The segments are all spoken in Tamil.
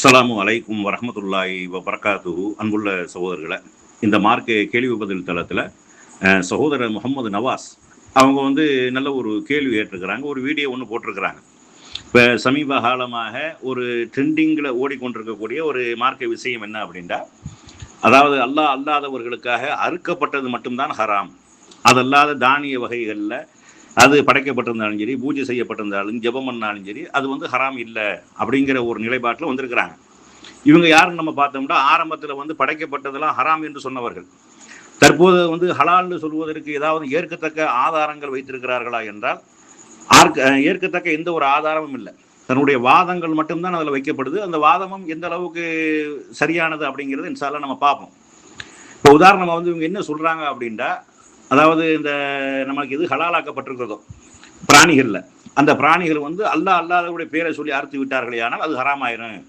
அஸ்லாம் அலைக்கும் வரமத்துல்லாய் வபரகாத்துஹு. அன்புள்ள சகோதரர்களை இந்த மார்க் கேள்வி பதில் தளத்தில் சகோதரர் முகமது நவாஸ் அவங்க வந்து நல்ல ஒரு கேள்வி ஏற்றுக்கிறாங்க ஒரு வீடியோ ஒன்று போட்டிருக்கிறாங்க. இப்போ சமீப காலமாக ஒரு ட்ரெண்டிங்கில் ஓடிக்கொண்டிருக்கக்கூடிய ஒரு மார்க்க விஷயம் என்ன அப்படின்னா அதாவது அல்லாஹ் அல்லாதவர்களுக்காக அறுக்கப்பட்டது மட்டும்தான் ஹராம். அதல்லாத தானிய வகைகளில் அது படைக்கப்பட்டிருந்தாலும் சரி பூஜை செய்யப்பட்டிருந்தாலும் ஜெபம் பண்ணாலும் சரி அது வந்து ஹராம் இல்லை அப்படிங்கிற ஒரு நிலைப்பாட்டில் வந்திருக்கிறாங்க. இவங்க யாருன்னு நம்ம பார்த்தோம்னா ஆரம்பத்தில் வந்து படைக்கப்பட்டதெல்லாம் ஹராம் என்று சொன்னவர்கள். தற்போது வந்து ஹலால்னு சொல்வதற்கு ஏதாவது ஏற்கத்தக்க ஆதாரங்கள் வைத்திருக்கிறார்களா என்றால் ஆர்க்க ஏற்கத்தக்க எந்த ஒரு ஆதாரமும் இல்லை. தன்னுடைய வாதங்கள் மட்டும்தான் அதில் வைக்கப்படுது. அந்த வாதமும் எந்த அளவுக்கு சரியானது அப்படிங்கிறது இன்சால நம்ம பார்ப்போம். இப்போ உதாரணமாக வந்து இவங்க என்ன சொல்கிறாங்க அப்படின்னா அதாவது இந்த நமக்கு எது ஹலாலாக்கப்பட்டிருக்கிறதோ பிராணிகளில் அந்த பிராணிகள் வந்து அல்லாஹ் அல்லாதவருடைய பேரை சொல்லி அறுத்து விட்டார்களே ஆனால் அது ஹராமாயிரும்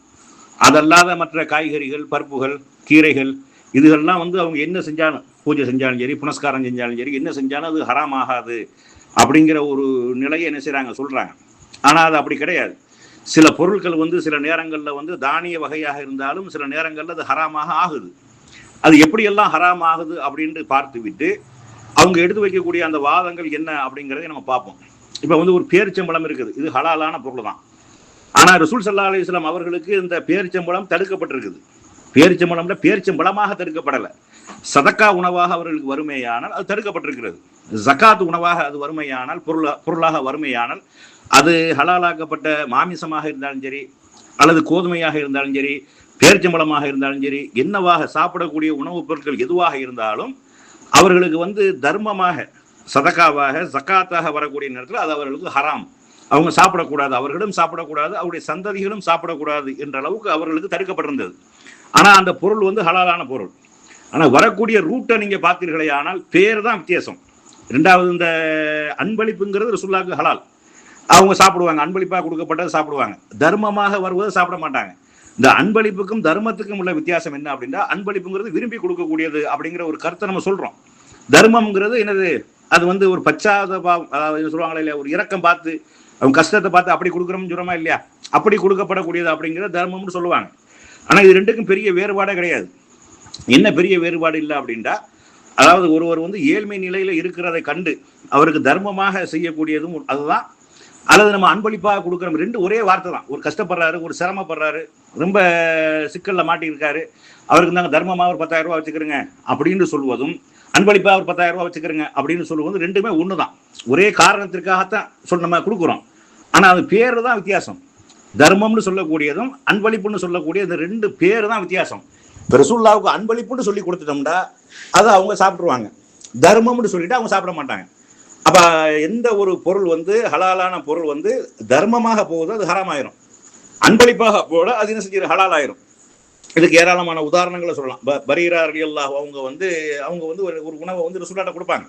அதல்லாத மற்ற காய்கறிகள் பருப்புகள் கீரைகள் இதுகள்லாம் வந்து அவங்க என்ன செஞ்சாலும் பூஜை செஞ்சாலும் சரி புனஸ்காரம் செஞ்சாலும் சரி என்ன செஞ்சாலும் அது ஹராம் ஆகாது அப்படிங்கிற ஒரு நிலையை என்ன செய்கிறாங்க சொல்கிறாங்க ஆனால் அது அப்படி கிடையாது. சில பொருட்கள் வந்து சில நேரங்களில் வந்து தானிய வகையாக இருந்தாலும் சில நேரங்களில் அது ஹராமாக ஆகுது. அது எப்படியெல்லாம் ஹராம் ஆகுது அப்படின்ட்டு பார்த்து விட்டு அவங்க எடுத்து வைக்கக்கூடிய அந்த வாதங்கள் என்ன அப்படிங்கிறதை நம்ம பார்ப்போம். இப்போ வந்து ஒரு பேரிச்சம்பளம் இருக்குது. இது ஹலாலான பொருள் தான். ஆனால் ரசூல் சல்லா அலிஸ்லாம் அவர்களுக்கு இந்த பேரிச்சம்பளம் தடுக்கப்பட்டிருக்குது. பேரிச்சம்பளம்ல பேரிச்சம்பளமாக தடுக்கப்படலை. சதக்கா உணவாக அவர்களுக்கு வறுமையானால் அது தடுக்கப்பட்டிருக்கிறது. ஜக்காத் உணவாக அது வறுமையானால் பொருளா பொருளாக வறுமையானால் அது ஹலாலாக்கப்பட்ட மாமிசமாக இருந்தாலும் சரி அல்லது கோதுமையாக இருந்தாலும் சரி பேரிச்சம்பளமாக இருந்தாலும் சரி என்னவாக சாப்பிடக்கூடிய உணவுப் பொருட்கள் எதுவாக இருந்தாலும் அவர்களுக்கு வந்து தர்மமாக சதக்காவாக ஜக்காத்தாக வரக்கூடிய நேரத்தில் அது அவர்களுக்கு ஹராம். அவங்க சாப்பிடக்கூடாது அவர்களும் சாப்பிடக்கூடாது அவருடைய சந்ததிகளும் சாப்பிடக்கூடாது என்ற அளவுக்கு அவர்களுக்கு தடுக்கப்பட்டிருந்தது. ஆனால் அந்த பொருள் வந்து ஹலாலான பொருள். ஆனால் வரக்கூடிய ரூட்டை நீங்கள் பார்த்தீர்களே ஆனால் பேர் தான் வித்தியாசம். ரெண்டாவது இந்த அன்பளிப்புங்கிறது ரசுல்லாவுக்கு ஹலால். அவங்க சாப்பிடுவாங்க அன்பளிப்பாக கொடுக்கப்பட்டதை சாப்பிடுவாங்க. தர்மமாக வருவதை சாப்பிட மாட்டாங்க. இந்த அன்பளிப்புக்கும் தர்மத்துக்கும் உள்ள வித்தியாசம் என்ன அப்படின்னா அன்பளிப்புங்கிறது விரும்பி கொடுக்கக்கூடியது அப்படிங்கிற ஒரு கருத்தை நம்ம சொல்றோம். தர்மம்ங்கிறது என்னது? அது வந்து ஒரு பச்சாத பாவம் அதாவது சொல்லுவாங்களே இல்லையா ஒரு இரக்கம் பார்த்து அவங்க கஷ்டத்தை பார்த்து அப்படி கொடுக்குறோம்னு சொல்றோமா இல்லையா? அப்படி கொடுக்கப்படக்கூடியது அப்படிங்கிறது தர்மம்னு சொல்லுவாங்க. ஆனால் இது ரெண்டுக்கும் பெரிய வேறுபாடே கிடையாது. என்ன பெரிய வேறுபாடு இல்லை அப்படின்னா அதாவது ஒருவர் வந்து ஏழ்மை நிலையில இருக்கிறதை கண்டு அவருக்கு தர்மமாக செய்யக்கூடியதும் அதுதான். அல்லது நம்ம அன்பளிப்பாக கொடுக்குறோம் ரெண்டு ஒரே வார்த்தை தான். ஒரு கஷ்டப்படுறாரு ஒரு சிரமப்படுறாரு ரொம்ப சிக்கலில் மாட்டியிருக்காரு. அவருக்கு தாங்க தர்மமாக ஒரு பத்தாயிரம் ரூபா வச்சுக்கிறேங்க அப்படின்னு சொல்வதும் அன்பளிப்பாக ஒரு பத்தாயிரம் ரூபா வச்சுக்கிறேங்க அப்படின்னு சொல்லுவது ரெண்டுமே ஒன்று தான் ஒரே காரணத்திற்காகத்தான் சொல் நம்ம கொடுக்குறோம். ஆனால் அது பேர் தான் வித்தியாசம். தர்மம்னு சொல்லக்கூடியதும் அன்பளிப்புன்னு சொல்லக்கூடிய இந்த ரெண்டு பேர் தான் வித்தியாசம். இப்போ ரசூல்லாவுக்கு அன்பளிப்புன்னு சொல்லி கொடுத்துட்டோம்னா அதை அவங்க சாப்பிட்ருவாங்க தர்மம்னு சொல்லிட்டு அவங்க சாப்பிட மாட்டாங்க. அப்போ எந்த ஒரு பொருள் வந்து ஹலாலான பொருள் வந்து தர்மமாக போகுதோ அது ஹராமாயிரும். அன்பளிப்பாக போட அது என்ன செஞ்சிரு ஹலால் ஆயிரும் இதுக்கு ஏராளமான உதாரணங்களை சொல்லலாம். ப பரீரா அல்லாஹ் அவங்க வந்து அவங்க வந்து ஒரு ஒரு உணவை வந்து ரசூலாட்ட கொடுப்பாங்க.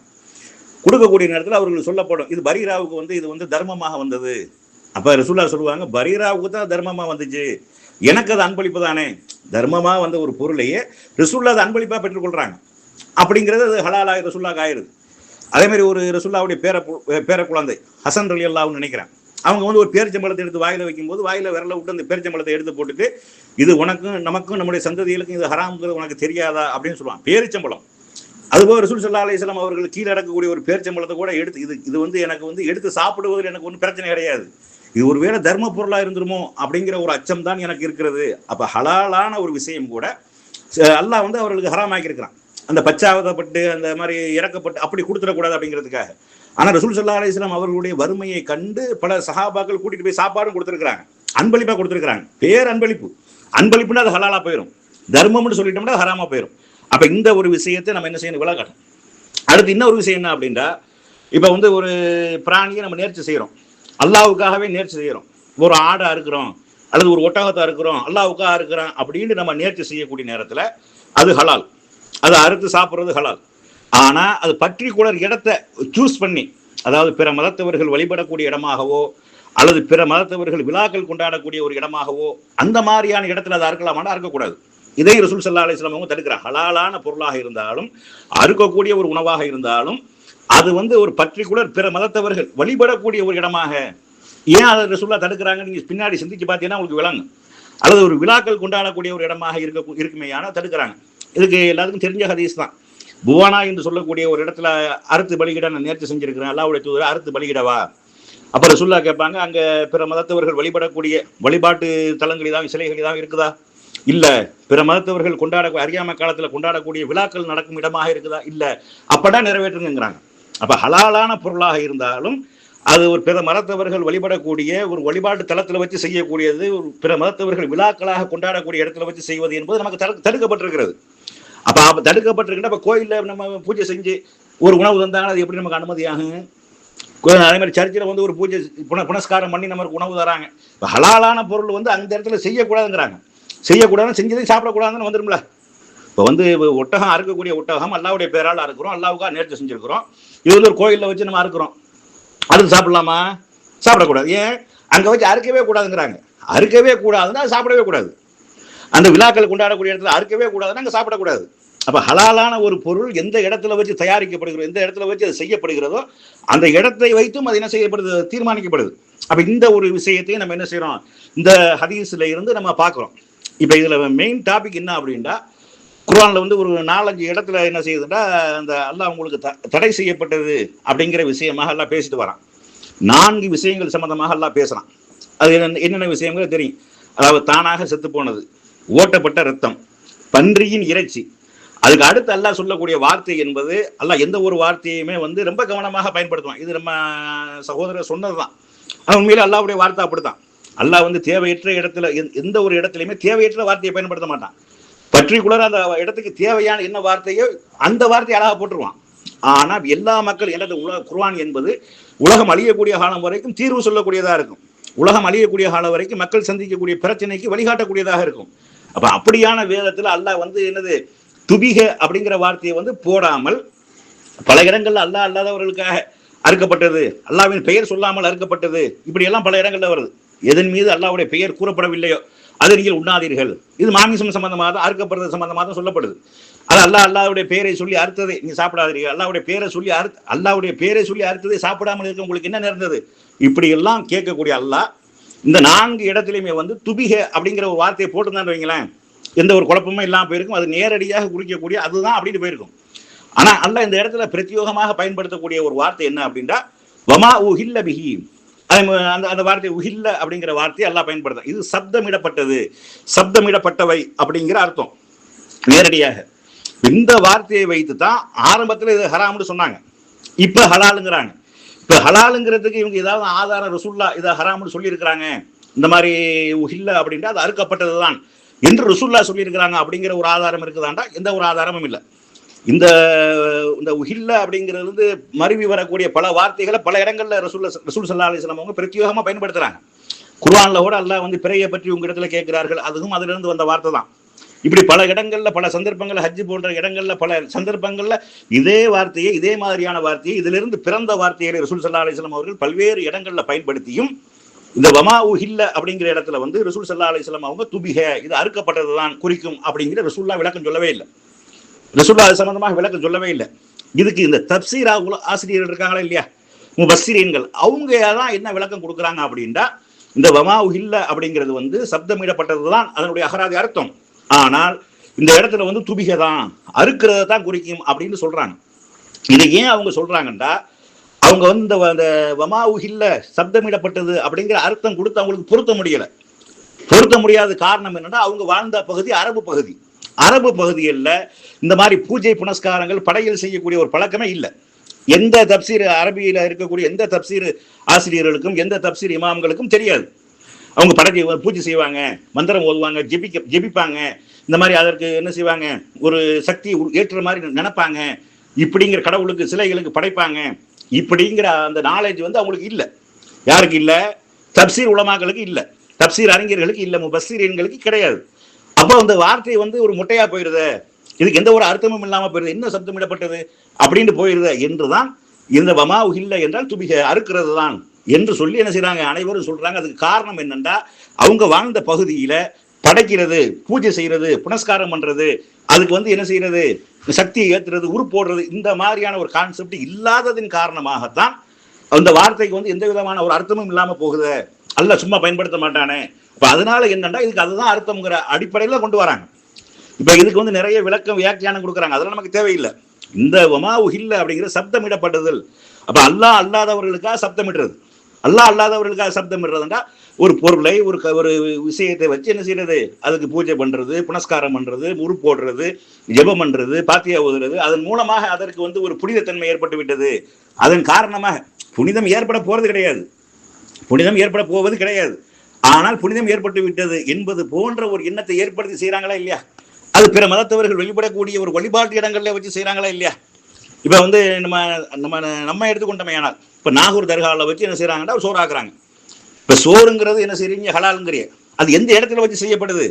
கொடுக்கக்கூடிய நேரத்தில் அவர்களுக்கு சொல்லப்படும் இது பரீராவுக்கு வந்து இது வந்து தர்மமாக வந்தது. அப்போ ரசூல்லா சொல்லுவாங்க பரீராவுக்கு தான் தர்மமாக வந்துச்சு. எனக்கு அது அன்பளிப்பு தானே. தர்மமாக வந்த ஒரு பொருளையே ரசூல்லா அதை அன்பளிப்பாக பெற்றுக்கொள்கிறாங்க அப்படிங்கிறது அது ஹலாலாக ரசூல்லாக்கு ஆயிடுது. அதே மாதிரி ஒரு ரசுல்லாவுடைய பேர பேர குழந்தை ஹசன் ரலி அல்லாவுன்னு நினைக்கிறேன். அவங்க வந்து ஒரு பேரிச்சம்பழத்தை எடுத்து வாயில வைக்கும்போது வாயில விரல விட்டு அந்த பேரிச்சம்பழத்தை எடுத்து போட்டுட்டு இது உனக்கும் நமக்கும் நம்முடைய சந்ததிகளுக்கும் இது ஹராம்ங்கிறது உனக்கு தெரியாதா அப்படின்னு சொல்லுவான் பேரிச்சம்பழம் அதுபோல் ரசூல் சல்லா அலிஸ்லாம் அவர்கள் கீழே இறக்கக்கூடிய ஒரு பேரிச்சம்பழத்தை கூட எடுத்து இது இது வந்து எனக்கு வந்து எடுத்து சாப்பிடுவதில் எனக்கு ஒன்றும் பிரச்சனை கிடையாது. இது ஒருவேளை தர்ம பொருளாக இருந்துருமோ அப்படிங்கிற ஒரு அச்சம் தான் எனக்கு இருக்கிறது. அப்போ ஹலாலான ஒரு விஷயம் கூட ச- அல்லாஹ் வந்து அவர்களுக்கு ஹராமாக்கியிருக்கிறான். அந்த பச்சாவதப்பட்டு அந்த மாதிரி இறக்கப்பட்டு அப்படி கொடுத்துடக்கூடாது அப்படிங்கிறதுக்காக. ஆனா ரசூல் சல்லா அலிஸ்லாம் அவர்களுடைய வறுமையை கண்டு பல சஹாபாக்கள் கூட்டிட்டு போய் சாப்பாடும் கொடுத்துருக்காங்க அன்பளிப்பா கொடுத்துருக்காங்க பேர் அன்பளிப்பு. அன்பளிப்புன்னா அது ஹலாலா போயிடும் தர்மம்னு சொல்லிட்டோம்னா ஹராமா போயிடும் அப்ப இந்த ஒரு விஷயத்தை நம்ம என்ன செய்யணும்? விளக்கணும் அடுத்து இன்னொரு விஷயம் என்ன அப்படின்னா இப்ப வந்து ஒரு பிராணியை நம்ம நேர்ச்சி செய்யறோம். அல்லாவுக்காகவே நேர்ச்சி செய்யறோம். ஒரு ஆடை அறுக்கிறோம் அல்லது ஒரு ஒட்டகத்தை அறுக்கிறோம் அல்லாவுக்காக அறுக்கிறோம் அப்படின்னு நம்ம நேர்ச்சி செய்யக்கூடிய நேரத்துல அது ஹலால். அது அறுத்து சாப்பிட்றது ஹலால். ஆனா அது பர்டிகுலர் இடத்தை சூஸ் பண்ணி அதாவது பிற மதத்தவர்கள் வழிபடக்கூடிய இடமாகவோ அல்லது பிற மதத்தவர்கள் விழாக்கள் கொண்டாடக்கூடிய ஒரு இடமாகவோ அந்த மாதிரியான இடத்துல அதை அறுக்கலாமான்னா அறுக்கக்கூடாது. இதை ரசூல் சல்லா அலிஸ்லாம் அவங்க தடுக்கிறார் ஹலாலான பொருளாக இருந்தாலும் அறுக்கக்கூடிய ஒரு உணவாக இருந்தாலும் அது வந்து ஒரு பர்டிகுலர் பிற மதத்தவர்கள் வழிபடக்கூடிய ஒரு இடமாக ஏன் அதை ரசூல்லா தடுக்கிறாங்க நீங்க பின்னாடி சிந்திச்சு பார்த்தீங்கன்னா உங்களுக்கு விளங்கும். அல்லது ஒரு விழாக்கள் கொண்டாடக்கூடிய ஒரு இடமாக இருக்க இருக்குமேயான தடுக்கிறாங்க. இதுக்கு எல்லாத்துக்கும் தெரிஞ்ச ஹதீஸ் தான். புவானா என்று சொல்லக்கூடிய ஒரு இடத்துல அறுத்து பலிகிட நான் நேர்ச்சி செஞ்சிருக்கிறேன். அல்லாவுடைய தூதர் அறுத்து பலிகிடவா? அப்புறம் சொல்லா கேட்பாங்க அங்க பிற மதத்தவர்கள் வழிபடக்கூடிய வழிபாட்டு தலங்கள் ஏதாவது சிலைகள் இருக்குதா? இல்ல. பிற மதத்தவர்கள் கொண்டாட அறியாம காலத்துல கொண்டாடக்கூடிய விழாக்கள் நடக்கும் இடமாக இருக்குதா? இல்ல. அப்படா நிறைவேற்றுங்கிறாங்க அப்ப ஹலாலான பொருளாக இருந்தாலும் அது ஒரு பிற மதத்தவர்கள் வழிபடக்கூடிய ஒரு வழிபாட்டு தளத்துல வச்சு செய்யக்கூடியது ஒரு பிற மதத்தவர்கள் விழாக்களாக கொண்டாடக்கூடிய இடத்துல வச்சு செய்வது என்பது நமக்கு தடுக்கப்பட்டிருக்கிறது. அப்ப அப்ப தடுக்கப்பட்டிருக்கின்ற அப்ப கோயில்ல நம்ம பூஜை செஞ்சு ஒரு உணவு தந்தாங்கன்னா அது எப்படி நமக்கு அனுமதியாகும் கோ- அதே மாதிரி சர்ச்சில் வந்து ஒரு பூஜை புன புனஸ்காரம் பண்ணி நமக்கு உணவு தராங்க. இப்போ ஹலாலான பொருள் வந்து அந்த இடத்துல செய்யக்கூடாதுங்கிறாங்க. செய்யக்கூடாதுன்னு செஞ்சதை சாப்பிடக்கூடாதுன்னு வந்துடும்ல இப்போ வந்து ஒட்டகம் அறுக்கக்கூடிய ஒட்டகம் அல்லாவுடைய பேரால் அறுக்கிறோம். அல்லாவுக்காக நேர்த்து செஞ்சிருக்கிறோம். இது வந்து ஒரு கோயிலில் வச்சு நம்ம அறுக்கிறோம். அறுத்து சாப்பிடலாமா? சாப்பிடக்கூடாது. ஏன்? அங்கே வச்சு அறுக்கவே கூடாதுங்கிறாங்க. அறுக்கவே கூடாதுன்னா அது சாப்பிடவே கூடாது. அந்த விழாக்கள் கொண்டாடக்கூடிய இடத்துல அறுக்கவே கூடாது அங்கே சாப்பிடக்கூடாது. அப்போ ஹலாலான ஒரு பொருள் எந்த இடத்துல வச்சு தயாரிக்கப்படுகிறதோ எந்த இடத்துல வச்சு அது செய்யப்படுகிறதோ அந்த இடத்தை வைத்தும் அது என்ன செய்யப்படுது? தீர்மானிக்கப்படுது. அப்போ இந்த ஒரு விஷயத்தையும் நம்ம என்ன செய்கிறோம் இந்த ஹதீஸில் இருந்து நம்ம பார்க்குறோம். இப்போ இதில் மெயின் டாபிக் என்ன அப்படின்னா குரானில் வந்து ஒரு நாலஞ்சு இடத்துல என்ன செய்யுதுன்னா அந்த அல்லாஹ் உங்களுக்கு த- தடை செய்யப்பட்டது அப்படிங்கிற விஷயமாக எல்லாம் பேசிட்டு வரான். நான்கு விஷயங்கள் சம்மந்தமாக எல்லாம் பேசுகிறான் அது என்னென்ன என்னென்ன விஷயங்கள் தெரியும். அதாவது தானாக செத்து போனது. ஓட்டப்பட்ட ரத்தம். பன்றியின் இறைச்சி. அதுக்கு அடுத்து அல்லாஹ் சொல்லக்கூடிய வார்த்தை என்பது அல்லாஹ் எந்த ஒரு வார்த்தையுமே வந்து ரொம்ப கவனமாக பயன்படுத்துவான். இது நம்ம சகோதரர் சொன்னது தான் உண்மையில அல்லாவுடைய வார்த்தை அப்படித்தான். அல்லாஹ் வந்து தேவையற்ற இடத்துல எந்த- எந்த ஒரு இடத்துலையுமே தேவையற்ற வார்த்தையை பயன்படுத்த மாட்டான். பர்டிகுலர் அந்த இடத்துக்கு தேவையான என்ன வார்த்தையோ அந்த வார்த்தையை அழகாக போட்டுருவான். ஆனால் எல்லா மக்கள் எனது உலக குர்வான் என்பது உலகம் அழியக்கூடிய காலம் வரைக்கும் தீர்வு சொல்லக்கூடியதாக இருக்கும். உலகம் அழியக்கூடிய காலம் வரைக்கும் மக்கள் சந்திக்கக்கூடிய பிரச்சனைக்கு வழிகாட்டக்கூடியதாக இருக்கும். அப்ப அப்படியான வேதத்துல அல்லாஹ் வந்து என்னது துபிக அப்படிங்கிற வார்த்தையை வந்து போடாமல் பல இடங்கள்ல அல்லாஹ் அல்லாதவர்களுக்காக அறுக்கப்பட்டது அல்லாஹ்வின் பெயர் சொல்லாமல் அறுக்கப்பட்டது இப்படி எல்லாம் பல இடங்கள்ல வருது. எதன் மீது அல்லாஹ்வுடைய பெயர் கூறப்படவில்லையோ அதை நீங்கள் உண்ணாதீர்கள். இது மாமிசம் சம்பந்தமாக தான் அறுக்கப்படுறது சம்பந்தமாக தான் சொல்லப்படுது. அது அல்லாஹ் அல்லாவுடைய பெயரை சொல்லி அறுத்ததை நீ சாப்பிடாதீர்கள். அல்லாவுடைய பெயரை சொல்லி அறுத்து அல்லாவுடைய பெயரை சொல்லி அறுத்ததை சாப்பிடாமல் இருக்க உங்களுக்கு என்ன நேர்ந்தது? இப்படி எல்லாம் கேட்கக்கூடிய அல்லாஹ் இந்த நான்கு இடத்துலையுமே வந்து துபிக அப்படிங்கிற ஒரு வார்த்தையை போட்டுருந்தான்னு வைங்களேன். எந்த ஒரு குழப்பமும் இல்லாமல் போயிருக்கும். அது நேரடியாக குறிக்கக்கூடிய அதுதான் அப்படின்னு போயிருக்கும். ஆனால் அல்ல இந்த இடத்துல பிரத்யோகமாக பயன்படுத்தக்கூடிய ஒரு வார்த்தை என்ன அப்படின்னா வமா உஹில்ல பிஹி. அந்த அந்த வார்த்தை உஹில்ல அப்படிங்கிற வார்த்தையை எல்லாம் பயன்படுத்த இது சப்தமிடப்பட்டது. சப்தமிடப்பட்டவை அப்படிங்கிற அர்த்தம். நேரடியாக. இந்த வார்த்தையை வைத்து தான் ஆரம்பத்தில் இது ஹராம்னு சொன்னாங்க. இப்போ ஹலாலுங்கிறாங்க. இப்போ ஹலாலுங்கிறதுக்கு இவங்க ஏதாவது ஆதாரம் ருசுல்லா இதை ஹராம்னு சொல்லியிருக்கிறாங்க. இந்த மாதிரி உஹில்ல அப்படின்ட்டு அது அறுக்கப்பட்டது தான் என்று ருசுல்லா சொல்லியிருக்கிறாங்க அப்படிங்கிற ஒரு ஆதாரம் இருக்குதாண்டா? எந்த ஒரு ஆதாரமும் இல்லை. இந்த இந்த உஹில்ல அப்படிங்கிறது வந்து மருவி வரக்கூடிய பல வார்த்தைகளை பல இடங்கள்ல ரசூல் ரசூல் சல்லா அலிஸ்லாம் அவங்க பிரத்யேகமாக பயன்படுத்துறாங்க. குர்வான்ல கூட அல்லாஹ் வந்து பிறையை பற்றி உங்க இடத்துல கேட்கிறார்கள். அதுவும் அதிலிருந்து வந்த வார்த்தை தான். இப்படி பல இடங்கள்ல பல சந்தர்ப்பங்கள்ல ஹஜ் போன்ற இடங்கள்ல பல சந்தர்ப்பங்கள்ல இதே வார்த்தையை இதே மாதிரியான வார்த்தையை இதிலிருந்து பிறந்த வார்த்தையை ரசூல் சல்லா அலிஸ்லாம் அவர்கள் பல்வேறு இடங்கள்ல பயன்படுத்தியும் இந்த வமா உஹில்ல அப்படிங்கிற இடத்துல வந்து ரசூல் சல்லா அலிஸ்லாம் அவங்க துபிக இது அறுக்கப்பட்டதுதான் குறிக்கும் அப்படிங்கிற ரசூல்லா விளக்கம் சொல்லவே இல்லை. ரசூல்லா அது சம்பந்தமாக விளக்கம் சொல்லவே இல்லை. இதுக்கு இந்த தப்சீரா ஆசிரியர்கள் இருக்காங்களா இல்லையா? முபஸ்ஸிரீன்கள் அவங்க தான் என்ன விளக்கம் கொடுக்குறாங்க அப்படின்னா இந்த வமா உஹில்ல அப்படிங்கிறது வந்து சப்தமிடப்பட்டது தான் அதனுடைய அகராதி அர்த்தம். ஆனால் இந்த இடத்துல வந்து துபிகை தான் அறுக்கிறத தான் குறிக்கும் அப்படின்னு சொல்றாங்க. இதை ஏன் அவங்க சொல்றாங்கன்னா அவங்க வந்து இந்த வமா உஹில்ல சப்தமிடப்பட்டது அப்படிங்கிற அர்த்தம் கொடுத்து அவங்களுக்கு பொருத்த முடியல. பொருத்த முடியாத காரணம் என்னன்னா அவங்க வாழ்ந்த பகுதி அரபு பகுதி. அரபு பகுதிகளில் இந்த மாதிரி பூஜை புனஸ்காரங்கள் படையில் செய்யக்கூடிய ஒரு பழக்கமே இல்லை. எந்த தப்சீர் அரபியில் இருக்கக்கூடிய எந்த தப்சீர் ஆசிரியர்களுக்கும் எந்த தப்சீர் இமாம்களுக்கும் தெரியாது. அவங்க படகு பூஜை செய்வாங்க மந்திரம் ஓதுவாங்க ஜெபிக்க ஜெபிப்பாங்க. இந்த மாதிரி அதற்கு என்ன செய்வாங்க? ஒரு சக்தி ஏற்றுற மாதிரி நினைப்பாங்க. இப்படிங்கிற கடவுளுக்கு சிலைகளுக்கு படைப்பாங்க. இப்படிங்கிற அந்த நாலேஜ் வந்து அவங்களுக்கு இல்லை. யாருக்கு இல்லை? தப்சீர் உலமாக்களுக்கு இல்லை. தப்சீர் அறிஞர்களுக்கு இல்லை. முபஸ்ஸீரியன்களுக்கு கிடையாது. அப்போ அந்த வார்த்தை வந்து ஒரு முட்டையா போயிருது. இதுக்கு எந்த ஒரு அர்த்தமும் இல்லாமல் போயிருது. என்ன சப்தமிடப்பட்டது அப்படின்னு போயிருது. என்றுதான் இந்த வமா உஹில்ல என்றால் துபிக அறுக்கிறது தான் என்று சொல்லி என்ன செய்கிறாங்க அனைவரும் சொல்கிறாங்க அதுக்கு காரணம் என்னன்னா அவங்க வாழ்ந்த பகுதியில் படைக்கிறது பூஜை செய்கிறது புனஸ்காரம் பண்ணுறது அதுக்கு வந்து என்ன செய்கிறது சக்தியை ஏற்றுறது உருப்போடுறது இந்த மாதிரியான ஒரு கான்செப்ட் இல்லாததின் காரணமாகத்தான் அந்த வார்த்தைக்கு வந்து எந்த விதமான ஒரு அர்த்தமும் இல்லாமல் போகுது. அல்ல சும்மா பயன்படுத்த மாட்டானே. இப்போ அதனால என்னன்னா இதுக்கு அதுதான் அர்த்தம்ங்கிற அடிப்படையில் கொண்டு வராங்க. இப்போ இதுக்கு வந்து நிறைய விளக்கம் வியாக்கியானம் கொடுக்குறாங்க. அதெல்லாம் நமக்கு தேவையில்லை. இந்த வமா உஹில்ல அப்படிங்கிற சப்தமிடப்படுதல். அப்போ அல்லாஹ் அல்லாதவர்களுக்காக சப்தமிடுறது. அல்லாஹ் அல்லாதவர்களுக்காக சப்தமிடுறதுன்னா ஒரு பொருளை ஒரு க- ஒரு விஷயத்தை வச்சு என்ன செய்யறது? அதுக்கு பூஜை பண்றது புனஸ்காரம் பண்றது முறு போடுறது ஜெபம் பண்றது பாத்தியா ஓதுறது அதன் மூலமாக அதற்கு வந்து ஒரு புனிதத்தன்மை ஏற்பட்டு விட்டது. அதன் காரணமாக புனிதம் ஏற்பட போறது கிடையாது. புனிதம் ஏற்பட போவது கிடையாது. ஆனால் புனிதம் ஏற்பட்டு விட்டது என்பது போன்ற ஒரு எண்ணத்தை ஏற்படுத்தி செய்றாங்களா இல்லையா? அது பிற மதத்தவர்கள் வெளிப்படக்கூடிய ஒரு வழிபாட்டு இடங்கள்ல வச்சு செய்கிறாங்களா இல்லையா? இப்ப வந்து நம்ம நம்ம நம்ம எடுத்துக்கொண்டமையானால் இப்ப நாகூர் தர்காவில் வச்சு என்ன செய்கிறாங்கன்னா சோறு ஆக்குறாங்க இப்ப சோறுங்கிறது என்ன செய்றீங்க? ஹலாலுங்கிறிய அது எந்த இடத்துல வச்சு செய்யப்படுது?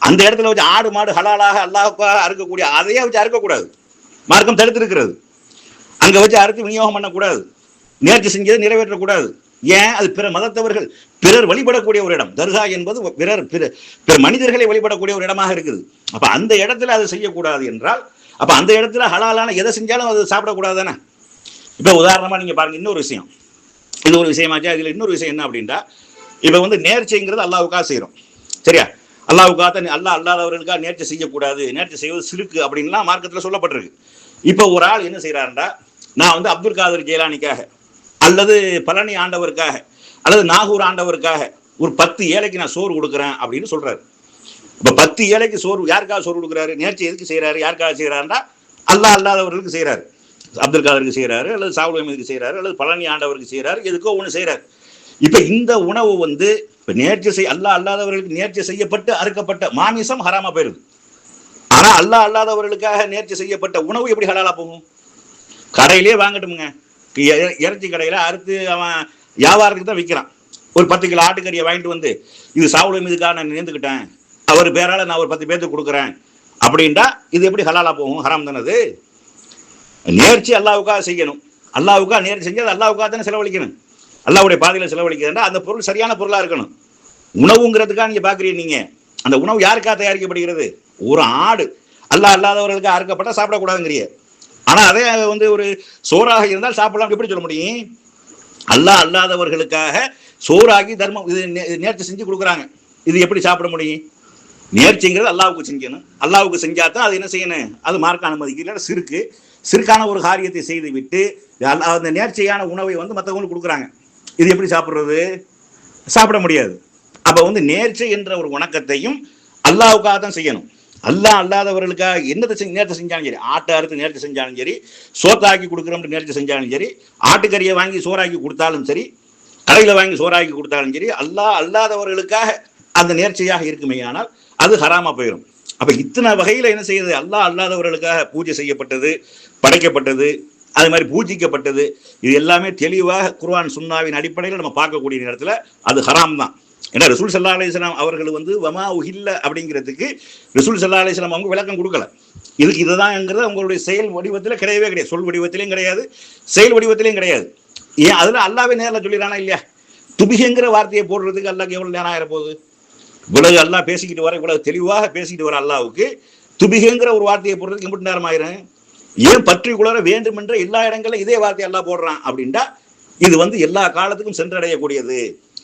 அந்த இடத்துல வச்சு ஆடு மாடு ஹலாலாக அல்லாஹுக்காக அறுக்கக்கூடிய அதையே வச்சு அறுக்கக்கூடாது. மார்க்கம் தடுத்திருக்கிறது. அங்க வச்சு அறுத்து விநியோகம் பண்ணக்கூடாது. நேர்ச்சி செஞ்சதை நிறைவேற்றக்கூடாது. ஏன்? அது பிற மதத்தவர்கள் பிறர் வழிபடக்கூடிய ஒரு இடம். தர்கா என்பது பிறர் பிற பிற மனிதர்களை வழிபடக்கூடிய ஒரு இடமாக இருக்குது. அப்ப அந்த இடத்துல அதை செய்யக்கூடாது என்றால் அப்போ அந்த இடத்துல ஹலாலான எதை செஞ்சாலும் அது சாப்பிடக்கூடாது தானே இப்போ உதாரணமாக நீங்கள் பாருங்கள் இன்னொரு விஷயம். இது ஒரு விஷயமாச்சா இதில் இன்னொரு விஷயம் என்ன அப்படின்னா இப்போ வந்து நேர்ச்சைங்கிறது அல்லாவுக்காக செய்கிறோம் சரியா? அல்லாவுக்காக தான் அல்லாஹ் அல்லாதவர்களுக்காக நேர்ச்சி செய்யக்கூடாது நேர்ச்சி செய்வது சிறுக்கு அப்படின்லாம் மார்க்கத்தில் சொல்லப்பட்டிருக்கு. இப்போ ஒரு ஆள் என்ன செய்யறாருண்டா நான் வந்து அப்துல் காதர் ஜெயலானிக்காக அல்லது பழனி ஆண்டவருக்காக அல்லது நாகூர் ஆண்டவருக்காக ஒரு பத்து ஏழைக்கு நான் சோறு கொடுக்குறேன் அப்படின்னு சொல்கிறாரு இப்போ பத்து ஏழைக்கு சோறு யாருக்காக சோறு கொடுக்குறாரு? நேர்ச்சி எதுக்கு செய்கிறாரு யாருக்காக செய்கிறாருன்னா அல்லாஹ் அல்லாதவர்களுக்கு செய்கிறாரு அப்துல் காதருக்கு செய்கிறாரு அல்லது சாவுல் அஹமதுக்கு செய்யறாரு அல்லது பழனி ஆண்டவருக்கு செய்கிறாரு எதுக்கோ ஒன்று செய்கிறாரு இப்போ இந்த உணவு வந்து இப்போ நேர்ச்சி செய் அல்லாஹ் அல்லாதவர்களுக்கு நேர்ச்சி செய்யப்பட்டு அறுக்கப்பட்ட மாமிசம் ஹராமா போயிருது. ஆனால் அல்லாஹ் அல்லாதவர்களுக்காக நேர்ச்சி செய்யப்பட்ட உணவு எப்படி ஹலாலாக போகும்? கடையிலே வாங்கட்டுமுங்க. இறைச்சி கடையில் அறுத்து அவன் வியாபாரத்துக்கு தான் விற்கிறான் ஒரு பத்து கிலோ ஆட்டுக்கறியை வாங்கிட்டு வந்து இது சாவுளை மீதுக்காக நான் நேர்ந்துக்கிட்டேன் அவர் பேரால நான் ஒரு பத்து பேர்த்துக்கு கொடுக்குறேன். அப்படின்ட்டா இது எப்படி ஹலாலா போகும்? ஹராம் தானது நேர்ச்சி அல்லாவுக்காக செய்யணும். அல்லாவுக்காக நேர்ச்சி செஞ்சு அது அல்லாவுக்காக தானே செலவழிக்கணும். அல்லாவுடைய பாதையில் செலவழிக்கிறதுனா அந்த பொருள் சரியான பொருளாக இருக்கணும். உணவுங்கிறதுக்காக நீங்கள் பார்க்குறீங்க நீங்கள் அந்த உணவு யாருக்காக தயாரிக்கப்படுகிறது? ஒரு ஆடு. அல்லாஹ் அல்லாதவர்களுக்கு அறுக்கப்பட்டா சாப்பிடக்கூடாதுங்கிறிய. ஆனால் அதே வந்து ஒரு சோறாக இருந்தால் சாப்பிடலாம். எப்படி சொல்ல முடியும்? அல்லாஹ் அல்லாதவர்களுக்காக சோறாகி தர்மம் இது நேர்த்தி செஞ்சு கொடுக்குறாங்க. இது எப்படி சாப்பிட முடியும்? நேர்ச்சிங்கிறது அல்லாவுக்கு செஞ்சணும். அல்லாவுக்கு செஞ்சா தான் அது என்ன செய்யணும்? அது மார்க்க அனுமதிக்கு இல்லை சிறுக்கு. சிறுக்கான ஒரு காரியத்தை செய்து விட்டு அல்லா- அந்த நேர்ச்சியான உணவை வந்து மற்றவங்களுக்கு கொடுக்குறாங்க. இது எப்படி சாப்பிட்றது? சாப்பிட முடியாது. அப்போ வந்து நேர்ச்சை என்ற ஒரு வணக்கத்தையும் அல்லாவுக்காக தான் செய்யணும். அல்லாஹ் அல்லாதவர்களுக்காக என்னத்தை செஞ்சு நேர்த்தி செஞ்சாலும் சரி ஆட்டை அறுத்து நேர்ச்சி செஞ்சாலும் சரி சோத்தாக்கி கொடுக்குறோம்னு நேர்ச்சி செஞ்சாலும் சரி ஆட்டுக்கறியை வாங்கி சோறாக்கி கொடுத்தாலும் சரி கடையில் வாங்கி சோறாக்கி கொடுத்தாலும் சரி அல்லாஹ் அல்லாதவர்களுக்காக அந்த நேர்ச்சியாக இருக்குமே ஆனால் அது ஹராமா போயிடும் அப்ப இத்தனை வகையில என்ன செய்யுது? அல்லாஹ் அல்லாதவர்களுக்காக பூஜை செய்யப்பட்டது படைக்கப்பட்டது அது மாதிரி பூஜிக்கப்பட்டது. இது எல்லாமே தெளிவாக குர்வான் சுன்னாவின் அடிப்படையில் நம்ம பார்க்கக்கூடிய நேரத்தில் அது ஹராம் தான். ஏன்னா ரசூல் சல்லா அலிஸ்லாம் அவர்கள் வந்து வமா உஹில்ல அப்படிங்கிறதுக்கு ரசூல் சல்லா அலிஸ்லாம் அவங்க விளக்கம் கொடுக்கல. இதுக்கு இதுதான்ங்கிறது அவங்களுடைய செயல் வடிவத்தில் கிடையவே கிடையாது. சொல் வடிவத்திலையும் கிடையாது செயல் வடிவத்திலையும் கிடையாது. ஏன்? அதில் அல்லாவே நேரில் சொல்லிடுறானா இல்லையா? துபிகங்கிற வார்த்தையை போடுறதுக்கு அல்லாக்கு எவ்வளோ நேரம் ஆகிற போகுது இவ்வளவு அல்லாஹ் பேசிக்கிட்டு வர இவ்வளவு தெளிவாக பேசிக்கிட்டு வர அல்லாவுக்கு துபிகங்கிற ஒரு வார்த்தையை போடுறதுக்கு எப்படி நேரம் ஆயிரும் ஏன் பற்றி குளர வேண்டும் என்ற எல்லா இடங்களிலும் இதே வார்த்தை எல்லாம் போடுறான் அப்படின்டா இது வந்து எல்லா காலத்துக்கும் சென்றடையக்கூடியது.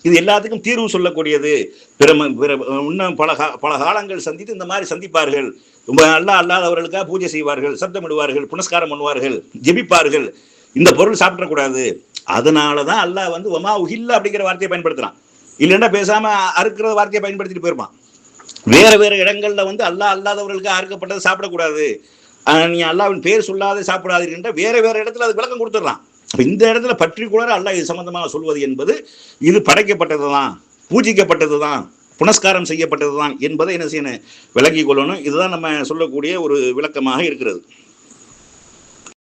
இது எல்லாத்துக்கும் தீர்வு சொல்லக்கூடியது. பிற பிற இன்னும் பல பல காலங்கள் சந்தித்து இந்த மாதிரி சந்திப்பார்கள். ரொம்ப நல்லா அல்லாதவர்களுக்காக பூஜை செய்வார்கள் சப்தமிடுவார்கள் புனஸ்காரம் பண்ணுவார்கள் ஜெபிப்பார்கள். இந்த பொருள் சாப்பிடக்கூடாது. அதனால தான் அல்லாஹ் வந்து ஒமா உஹில்லா அப்படிங்கிற வார்த்தையை பயன்படுத்துறான். இல்லைன்னா பேசாம அறுக்கிற வார்த்தையை பயன்படுத்திட்டு போயிருப்பான் வேற வேற இடங்கள்ல வந்து அல்லாஹ் அல்லாதவர்களுக்கு அறுக்கப்பட்டது சாப்பிடக்கூடாது. நீ அல்லாவின் பேர் சொல்லாத சாப்பிடாதீர்கள் வேற வேற இடத்துல அது விளக்கம் கொடுத்துடலாம் இந்த இடத்துல பர்டிகுலரா அல்லாஹ் இது சம்பந்தமாக சொல்வது என்பது இது படைக்கப்பட்டது தான் பூஜிக்கப்பட்டது தான் புனஸ்காரம் செய்யப்பட்டது தான் என்பதை என்ன செய்யணும்? விளங்கிக் கொள்ளணும். இதுதான் நம்ம சொல்லக்கூடிய ஒரு விளக்கமாக இருக்கிறது.